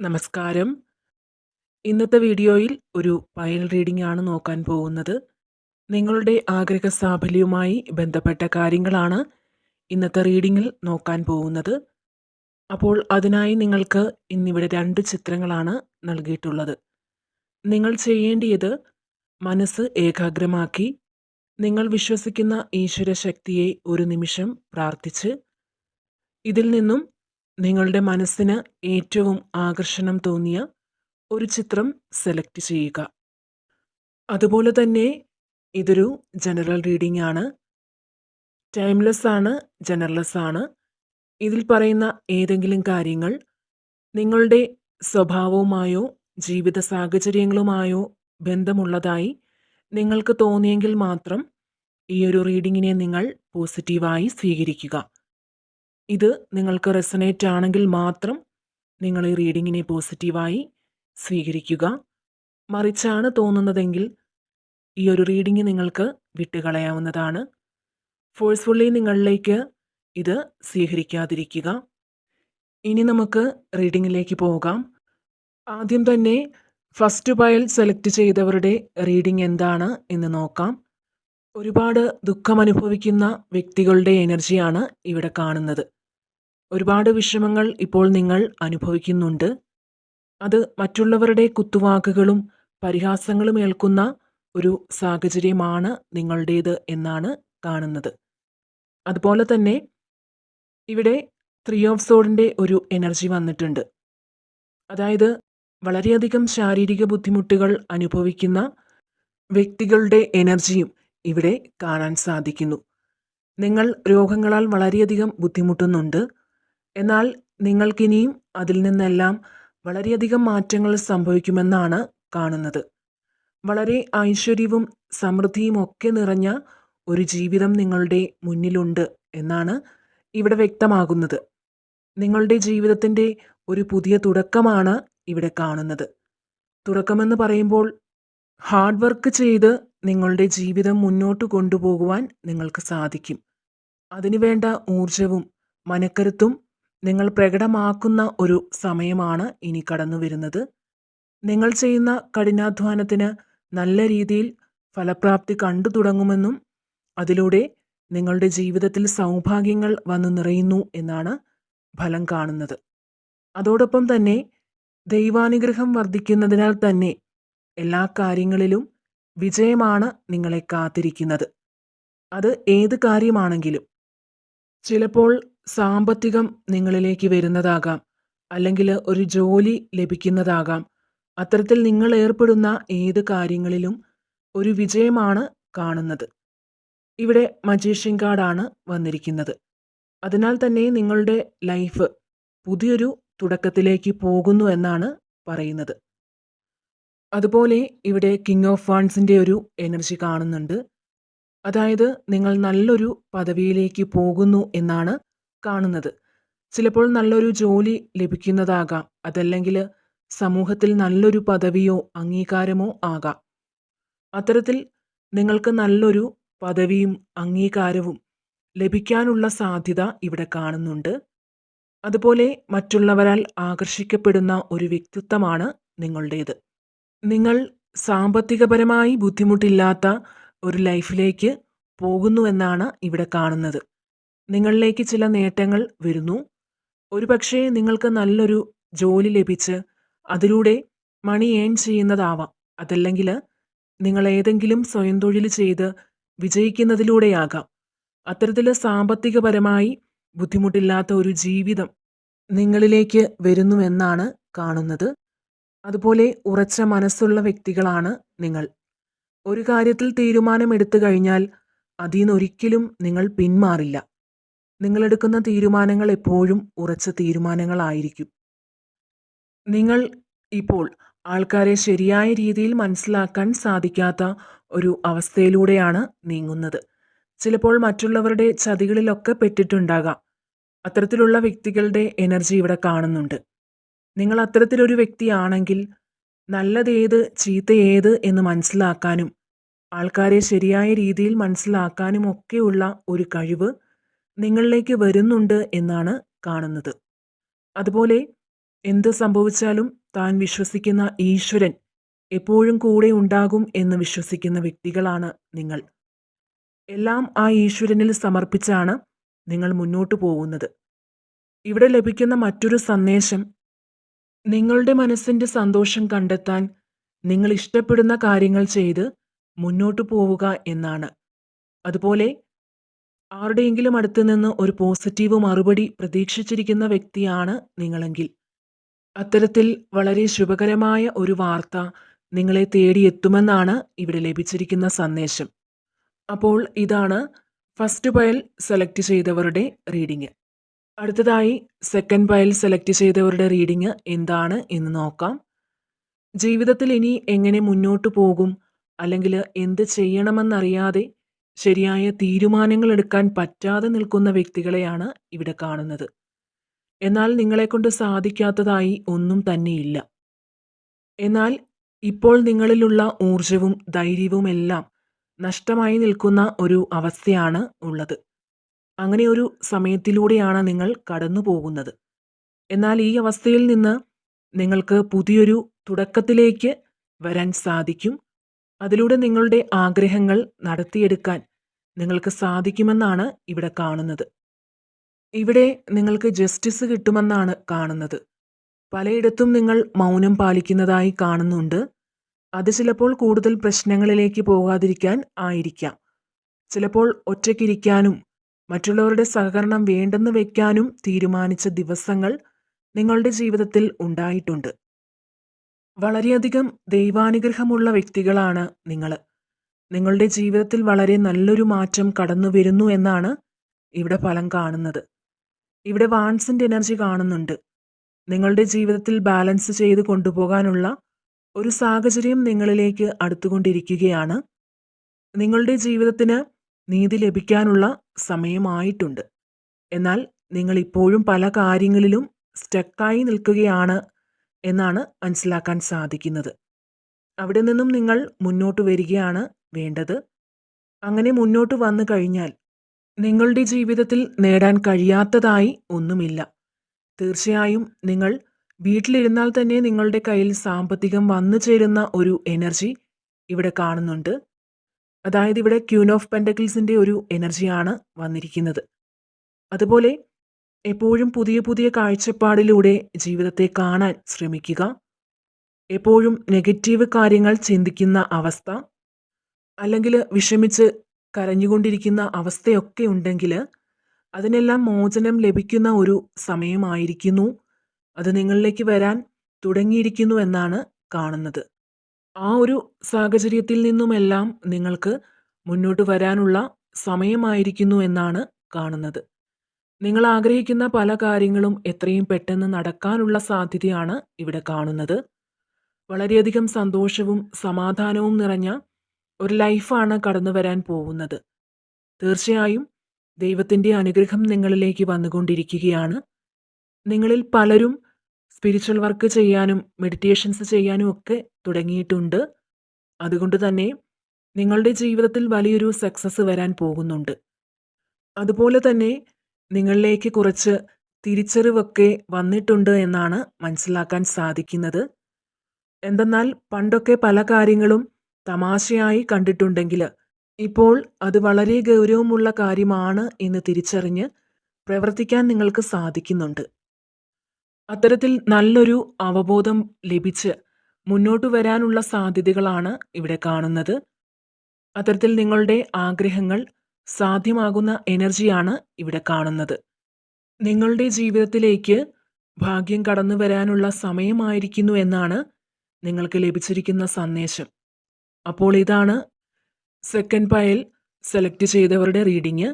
നമസ്കാരം. ഇന്നത്തെ വീഡിയോയിൽ ഒരു പയൽ റീഡിംഗ് ആണ് നോക്കാൻ പോകുന്നത്. നിങ്ങളുടെ ആഗ്രഹ സാഫല്യവുമായി ബന്ധപ്പെട്ട കാര്യങ്ങളാണ് ഇന്നത്തെ റീഡിങ്ങിൽ നോക്കാൻ പോകുന്നത്. അപ്പോൾ അതിനായി നിങ്ങൾക്ക് ഇന്നിവിടെ രണ്ട് ചിത്രങ്ങളാണ് നൽകിയിട്ടുള്ളത്. നിങ്ങൾ ചെയ്യേണ്ടിയത് മനസ്സ് ഏകാഗ്രമാക്കി നിങ്ങൾ വിശ്വസിക്കുന്ന ഈശ്വര ശക്തിയെ ഒരു നിമിഷം പ്രാർത്ഥിച്ച് ഇതിൽ നിന്നും നിങ്ങളുടെ മനസ്സിന് ഏറ്റവും ആകർഷണം തോന്നിയ ഒരു ചിത്രം സെലക്ട് ചെയ്യുക. അതുപോലെ തന്നെ ഇതൊരു ജനറൽ റീഡിംഗ് ആണ്. ടൈംലെസ് ആണ് ജനറൽലെസ് ആണ്. ഇതിൽ പറയുന്ന ഏതെങ്കിലും കാര്യങ്ങൾ നിങ്ങളുടെ സ്വഭാവവുമായോ ജീവിത സാഹചര്യങ്ങളുമായോ ബന്ധമുള്ളതായി നിങ്ങൾക്ക് തോന്നിയെങ്കിൽ മാത്രം ഈ ഒരു റീഡിങ്ങിനെ നിങ്ങൾ പോസിറ്റീവായി സ്വീകരിക്കുക. ഇത് നിങ്ങൾക്ക് റെസനേറ്റ് ആണെങ്കിൽ മാത്രം നിങ്ങൾ ഈ റീഡിങ്ങിനെ പോസിറ്റീവായി സ്വീകരിക്കുക. മറിച്ചാണ് തോന്നുന്നതെങ്കിൽ ഈ ഒരു റീഡിങ് നിങ്ങൾക്ക് വിട്ടുകളയാവുന്നതാണ്. ഫോഴ്സ്ഫുള്ളി നിങ്ങളിലേക്ക് ഇത് സ്വീകരിക്കാതിരിക്കുക. ഇനി നമുക്ക് റീഡിങ്ങിലേക്ക് പോകാം. ആദ്യം തന്നെ ഫസ്റ്റ് പയൽ സെലക്ട് ചെയ്തവരുടെ റീഡിംഗ് എന്താണ് എന്ന് നോക്കാം. ഒരുപാട് ദുഃഖം അനുഭവിക്കുന്ന വ്യക്തികളുടെ എനർജിയാണ് ഇവിടെ കാണുന്നത്. ഒരുപാട് വിഷമങ്ങൾ ഇപ്പോൾ നിങ്ങൾ അനുഭവിക്കുന്നുണ്ട്. അത് മറ്റുള്ളവരുടെ കുത്തുവാക്കുകളും പരിഹാസങ്ങളും ഏൽക്കുന്ന ഒരു സാഹചര്യമാണ് നിങ്ങളുടേത് എന്നാണ് കാണുന്നത്. അതുപോലെ തന്നെ ഇവിടെ ത്രീ ഓഫ് സോഡിന്റെ ഒരു എനർജി വന്നിട്ടുണ്ട്. അതായത് വളരെയധികം ശാരീരിക ബുദ്ധിമുട്ടുകൾ അനുഭവിക്കുന്ന വ്യക്തികളുടെ എനർജിയും ഇവിടെ കാണാൻ സാധിക്കുന്നു. നിങ്ങൾ രോഗങ്ങളാൽ വളരെയധികം ബുദ്ധിമുട്ടുന്നുണ്ട്. എന്നാൽ നിങ്ങൾക്കിനിയും അതിൽ നിന്നെല്ലാം വളരെയധികം മാറ്റങ്ങൾ സംഭവിക്കുമെന്നാണ് കാണുന്നത്. വളരെ ഐശ്വര്യവും സമൃദ്ധിയും ഒക്കെ നിറഞ്ഞ ഒരു ജീവിതം നിങ്ങളുടെ മുന്നിലുണ്ട് എന്നാണ് ഇവിടെ വ്യക്തമാകുന്നത്. നിങ്ങളുടെ ജീവിതത്തിന്റെ ഒരു പുതിയ തുടക്കമാണ് ഇവിടെ കാണുന്നത്. തുടക്കമെന്ന് പറയുമ്പോൾ ഹാർഡ് വർക്ക് ചെയ്ത് നിങ്ങളുടെ ജീവിതം മുന്നോട്ട് കൊണ്ടുപോകുവാൻ നിങ്ങൾക്ക് സാധിക്കും. അതിനുവേണ്ട ഊർജവും മനക്കരുത്തും നിങ്ങൾ പ്രകടമാക്കുന്ന ഒരു സമയമാണ് ഇനി കടന്നു വരുന്നത്. നിങ്ങൾ ചെയ്യുന്ന കഠിനാധ്വാനത്തിന് നല്ല രീതിയിൽ ഫലപ്രാപ്തി കണ്ടു തുടങ്ങുമെന്നും അതിലൂടെ നിങ്ങളുടെ ജീവിതത്തിൽ സൗഭാഗ്യങ്ങൾ വന്നു നിറയുന്നു എന്നാണ് ഫലം കാണുന്നത്. അതോടൊപ്പം തന്നെ ദൈവാനുഗ്രഹം വർദ്ധിക്കുന്നതിനാൽ തന്നെ എല്ലാ കാര്യങ്ങളിലും വിജയമാണ് നിങ്ങളെ കാത്തിരിക്കുന്നത്. അത് ഏത് കാര്യമാണെങ്കിലും ചിലപ്പോൾ സാമ്പത്തികം നിങ്ങളിലേക്ക് വരുന്നതാകാം. അല്ലെങ്കിൽ ഒരു ജോലി ലഭിക്കുന്നതാകാം. അത്തരത്തിൽ നിങ്ങൾ ഏർപ്പെടുന്ന ഏത് കാര്യങ്ങളിലും ഒരു വിജയമാണ് കാണുന്നത്. ഇവിടെ മജീഷ്യൻ കാർഡാണ് വന്നിരിക്കുന്നത്. അതിനാൽ തന്നെ നിങ്ങളുടെ ലൈഫ് പുതിയൊരു തുടക്കത്തിലേക്ക് പോകുന്നു എന്നാണ് പറയുന്നത്. അതുപോലെ ഇവിടെ കിങ് ഓഫ് വാൺസിന്റെ ഒരു എനർജി കാണുന്നുണ്ട്. അതായത് നിങ്ങൾ നല്ലൊരു പദവിയിലേക്ക് പോകുന്നു എന്നാണ് കാണുന്നത്. ചിലപ്പോൾ നല്ലൊരു ജോലി ലഭിക്കുന്നതാകാം. അതല്ലെങ്കിൽ സമൂഹത്തിൽ നല്ലൊരു പദവിയോ അംഗീകാരമോ ആകാം. അത്തരത്തിൽ നിങ്ങൾക്ക് നല്ലൊരു പദവിയും അംഗീകാരവും ലഭിക്കാനുള്ള സാധ്യത ഇവിടെ കാണുന്നുണ്ട്. അതുപോലെ മറ്റുള്ളവരാൽ ആകർഷിക്കപ്പെടുന്ന ഒരു വ്യക്തിത്വമാണ് നിങ്ങളുടേത്. നിങ്ങൾ സാമ്പത്തികപരമായി ബുദ്ധിമുട്ടില്ലാത്ത ഒരു ലൈഫിലേക്ക് പോകുന്നുവെന്നാണ് ഇവിടെ കാണുന്നത്. നിങ്ങളിലേക്ക് ചില നേട്ടങ്ങൾ വരുന്നു. ഒരുപക്ഷേ നിങ്ങൾക്ക് നല്ലൊരു ജോലി ലഭിച്ച് അതിലൂടെ മണി ഏൺ ചെയ്യുന്നതാവാം. അതല്ലെങ്കിൽ നിങ്ങൾ ഏതെങ്കിലും സ്വയം തൊഴിൽ ചെയ്ത് വിജയിക്കുന്നതിലൂടെയാകാം. അത്തരത്തിൽ സാമ്പത്തികപരമായി ബുദ്ധിമുട്ടില്ലാത്ത ഒരു ജീവിതം നിങ്ങളിലേക്ക് വരുന്നുവെന്നാണ് കാണുന്നത്. അതുപോലെ ഉറച്ച മനസ്സുള്ള വ്യക്തികളാണ് നിങ്ങൾ. ഒരു കാര്യത്തിൽ തീരുമാനമെടുത്തു കഴിഞ്ഞാൽ അതിൽ നിന്നൊരിക്കലും നിങ്ങൾ പിന്മാറില്ല. നിങ്ങളെടുക്കുന്ന തീരുമാനങ്ങൾ എപ്പോഴും ഉറച്ച തീരുമാനങ്ങളായിരിക്കും. നിങ്ങൾ ഇപ്പോൾ ആൾക്കാരെ ശരിയായ രീതിയിൽ മനസ്സിലാക്കാൻ സാധിക്കാത്ത ഒരു അവസ്ഥയിലൂടെയാണ് നീങ്ങുന്നത്. ചിലപ്പോൾ മറ്റുള്ളവരുടെ ചതികളിലൊക്കെ പെട്ടിട്ടുണ്ടാകാം. അത്തരത്തിലുള്ള വ്യക്തികളുടെ എനർജി ഇവിടെ കാണുന്നുണ്ട്. നിങ്ങൾ അത്തരത്തിലൊരു വ്യക്തിയാണെങ്കിൽ നല്ലതേത് ചീത്ത ഏത് എന്ന് മനസ്സിലാക്കാനും ആൾക്കാരെ ശരിയായ രീതിയിൽ മനസ്സിലാക്കാനും ഒക്കെയുള്ള ഒരു കഴിവ് നിങ്ങളിലേക്ക് വരുന്നുണ്ട് എന്നാണ് കാണുന്നത്. അതുപോലെ എന്ത് സംഭവിച്ചാലും താൻ വിശ്വസിക്കുന്ന ഈശ്വരൻ എപ്പോഴും കൂടെ ഉണ്ടാകും എന്ന് വിശ്വസിക്കുന്ന വ്യക്തികളാണ് നിങ്ങൾ. എല്ലാം ആ ഈശ്വരനിൽ സമർപ്പിച്ചാണ് നിങ്ങൾ മുന്നോട്ട് പോകുന്നത്. ഇവിടെ ലഭിക്കുന്ന മറ്റൊരു സന്ദേശം നിങ്ങളുടെ മനസ്സിന്റെ സന്തോഷം കണ്ടെത്താൻ നിങ്ങൾ ഇഷ്ടപ്പെടുന്ന കാര്യങ്ങൾ ചെയ്ത് മുന്നോട്ട് പോവുക എന്നാണ്. അതുപോലെ ആരുടെയെങ്കിലും അടുത്ത് നിന്ന് ഒരു പോസിറ്റീവ് മറുപടി പ്രതീക്ഷിച്ചിരിക്കുന്ന വ്യക്തിയാണ് നിങ്ങളെങ്കിൽ. അത്തരത്തിൽ വളരെ ശുഭകരമായ ഒരു വാർത്ത നിങ്ങളെ തേടിയെത്തുമെന്നാണ് ഇവിടെ ലഭിച്ചിരിക്കുന്ന സന്ദേശം. അപ്പോൾ ഇതാണ് ഫസ്റ്റ് പയൽ സെലക്ട് ചെയ്തവരുടെ റീഡിങ്. അടുത്തതായി സെക്കൻഡ് പയൽ സെലക്ട് ചെയ്തവരുടെ റീഡിങ് എന്താണ് എന്ന് നോക്കാം. ജീവിതത്തിൽ ഇനി എങ്ങനെ മുന്നോട്ട് പോകും? അല്ലെങ്കിൽ എന്ത് ചെയ്യണമെന്നറിയാതെ ശരിയായ തീരുമാനങ്ങൾ എടുക്കാൻ പറ്റാതെ നിൽക്കുന്ന വ്യക്തികളെയാണ് ഇവിടെ കാണുന്നത്. എന്നാൽ നിങ്ങളെക്കൊണ്ട് സാധിക്കാത്തതായി ഒന്നും തന്നെയില്ല. എന്നാൽ ഇപ്പോൾ നിങ്ങളിലുള്ള ഊർജവും ധൈര്യവുമെല്ലാം നഷ്ടമായി നിൽക്കുന്ന ഒരു അവസ്ഥയാണ് ഉള്ളത്. അങ്ങനെ ഒരു സമയത്തിലൂടെയാണ് നിങ്ങൾ കടന്നു പോകുന്നത് എന്നാൽ ഈ അവസ്ഥയിൽ നിന്ന് നിങ്ങൾക്ക് പുതിയൊരു തുടക്കത്തിലേക്ക് വരാൻ സാധിക്കും. അതിലൂടെ നിങ്ങളുടെ ആഗ്രഹങ്ങൾ നടത്തിയെടുക്കാൻ നിങ്ങൾക്ക് സാധിക്കുമെന്നാണ് ഇവിടെ കാണുന്നത്. ഇവിടെ നിങ്ങൾക്ക് ജസ്റ്റിസ് കിട്ടുമെന്നാണ് കാണുന്നത്. പലയിടത്തും നിങ്ങൾ മൗനം പാലിക്കുന്നതായി കാണുന്നുണ്ട്. അത് ചിലപ്പോൾ കൂടുതൽ പ്രശ്നങ്ങളിലേക്ക് പോകാതിരിക്കാൻ ആയിരിക്കാം. ചിലപ്പോൾ ഒറ്റയ്ക്കിരിക്കാനും മറ്റുള്ളവരുടെ സഹകരണം വേണ്ടെന്ന് വയ്ക്കാനും തീരുമാനിച്ച ദിവസങ്ങൾ നിങ്ങളുടെ ജീവിതത്തിൽ ഉണ്ടായിട്ടുണ്ട്. വളരെയധികം ദൈവാനുഗ്രഹമുള്ള വ്യക്തികളാണ് നിങ്ങൾ നിങ്ങളുടെ ജീവിതത്തിൽ വളരെ നല്ലൊരു മാറ്റം കടന്നു വരുന്നു എന്നാണ് ഇവിടെ ഫലം കാണുന്നത്. ഇവിടെ വാൺസിന്റെ എനർജി കാണുന്നുണ്ട്. നിങ്ങളുടെ ജീവിതത്തിൽ ബാലൻസ് ചെയ്ത് കൊണ്ടുപോകാനുള്ള ഒരു സാഹചര്യം നിങ്ങളിലേക്ക് അടുത്തുകൊണ്ടിരിക്കുകയാണ്. നിങ്ങളുടെ ജീവിതത്തിന് നീതി ലഭിക്കാനുള്ള സമയമായിട്ടുണ്ട്. എന്നാൽ നിങ്ങൾ ഇപ്പോഴും പല കാര്യങ്ങളിലും സ്റ്റക്കായി നിൽക്കുകയാണ് എന്നാണ് മനസ്സിലാക്കാൻ സാധിക്കുന്നത്. അവിടെ നിന്നും നിങ്ങൾ മുന്നോട്ട് വരികയാണ് വേണ്ടത്? അങ്ങനെ മുന്നോട്ട് വന്നു കഴിഞ്ഞാൽ നിങ്ങളുടെ ജീവിതത്തിൽ നേടാൻ കഴിയാത്തതായി ഒന്നുമില്ല. തീർച്ചയായും നിങ്ങൾ വീട്ടിലിരുന്നാൽ തന്നെ നിങ്ങളുടെ കയ്യിൽ സാമ്പത്തികം വന്നു ചേരുന്ന ഒരു എനർജി ഇവിടെ കാണുന്നുണ്ട്. അതായത് ഇവിടെ ക്യൂൻ ഓഫ് പെൻഡക്കിൾസിന്റെ ഒരു എനർജിയാണ് വന്നിരിക്കുന്നത്. അതുപോലെ എപ്പോഴും പുതിയ പുതിയ കാഴ്ചപ്പാടിലൂടെ ജീവിതത്തെ കാണാൻ ശ്രമിക്കുക. എപ്പോഴും നെഗറ്റീവ് കാര്യങ്ങൾ ചിന്തിക്കുന്ന അവസ്ഥ അല്ലെങ്കിൽ വിഷമിച്ച് കരഞ്ഞുകൊണ്ടിരിക്കുന്ന അവസ്ഥയൊക്കെ ഉണ്ടെങ്കിൽ അതിനെല്ലാം മോചനം ലഭിക്കുന്ന ഒരു സമയമായിരിക്കുന്നു. അത് നിങ്ങളിലേക്ക് വരാൻ തുടങ്ങിയിരിക്കുന്നു എന്നാണ് കാണുന്നത്. ആ ഒരു സാഹചര്യത്തിൽ നിന്നുമെല്ലാം നിങ്ങൾക്ക് മുന്നോട്ട് വരാനുള്ള സമയമായിരിക്കുന്നു എന്നാണ് കാണുന്നത്. നിങ്ങൾ ആഗ്രഹിക്കുന്ന പല കാര്യങ്ങളും എത്രയും പെട്ടെന്ന് നടക്കാനുള്ള സാധ്യതയാണ് ഇവിടെ കാണുന്നത്. വളരെയധികം സന്തോഷവും സമാധാനവും നിറഞ്ഞ ഒരു ലൈഫാണ് കടന്നു വരാൻ പോകുന്നത്. തീർച്ചയായും ദൈവത്തിന്റെ അനുഗ്രഹം നിങ്ങളിലേക്ക് വന്നുകൊണ്ടിരിക്കുകയാണ്. നിങ്ങളിൽ പലരും സ്പിരിച്വൽ വർക്ക് ചെയ്യാനും മെഡിറ്റേഷൻസ് ചെയ്യാനും ഒക്കെ തുടങ്ങിയിട്ടുണ്ട്. അതുകൊണ്ട് തന്നെ നിങ്ങളുടെ ജീവിതത്തിൽ വലിയൊരു സക്സസ് വരാൻ പോകുന്നുണ്ട്. അതുപോലെ തന്നെ നിങ്ങളിലേക്ക് കുറച്ച് തിരിച്ചറിവൊക്കെ വന്നിട്ടുണ്ട് എന്നാണ് മനസ്സിലാക്കാൻ സാധിക്കുന്നത്. എന്തെന്നാൽ പണ്ടൊക്കെ പല കാര്യങ്ങളും തമാശയായി കണ്ടിട്ടുണ്ടെങ്കിൽ ഇപ്പോൾ അത് വളരെ ഗൗരവമുള്ള കാര്യമാണ് എന്ന് തിരിച്ചറിഞ്ഞ് പ്രവർത്തിക്കാൻ നിങ്ങൾക്ക് സാധിക്കുന്നുണ്ട്. അത്തരത്തിൽ നല്ലൊരു അവബോധം ലഭിച്ച് മുന്നോട്ട് വരാനുള്ള സാധ്യതകളാണ് ഇവിടെ കാണുന്നത്. അത്തരത്തിൽ നിങ്ങളുടെ ആഗ്രഹങ്ങൾ സാധ്യമാകുന്ന എനർജിയാണ് ഇവിടെ കാണുന്നത്. നിങ്ങളുടെ ജീവിതത്തിലേക്ക് ഭാഗ്യം കടന്നു വരാനുള്ള സമയമായിരിക്കുന്നു എന്നാണ് നിങ്ങൾക്ക് ലഭിച്ചിരിക്കുന്ന സന്ദേശം. അപ്പോൾ ഇതാണ് സെക്കൻഡ് പയൽ സെലക്ട് ചെയ്തവരുടെ റീഡിങ്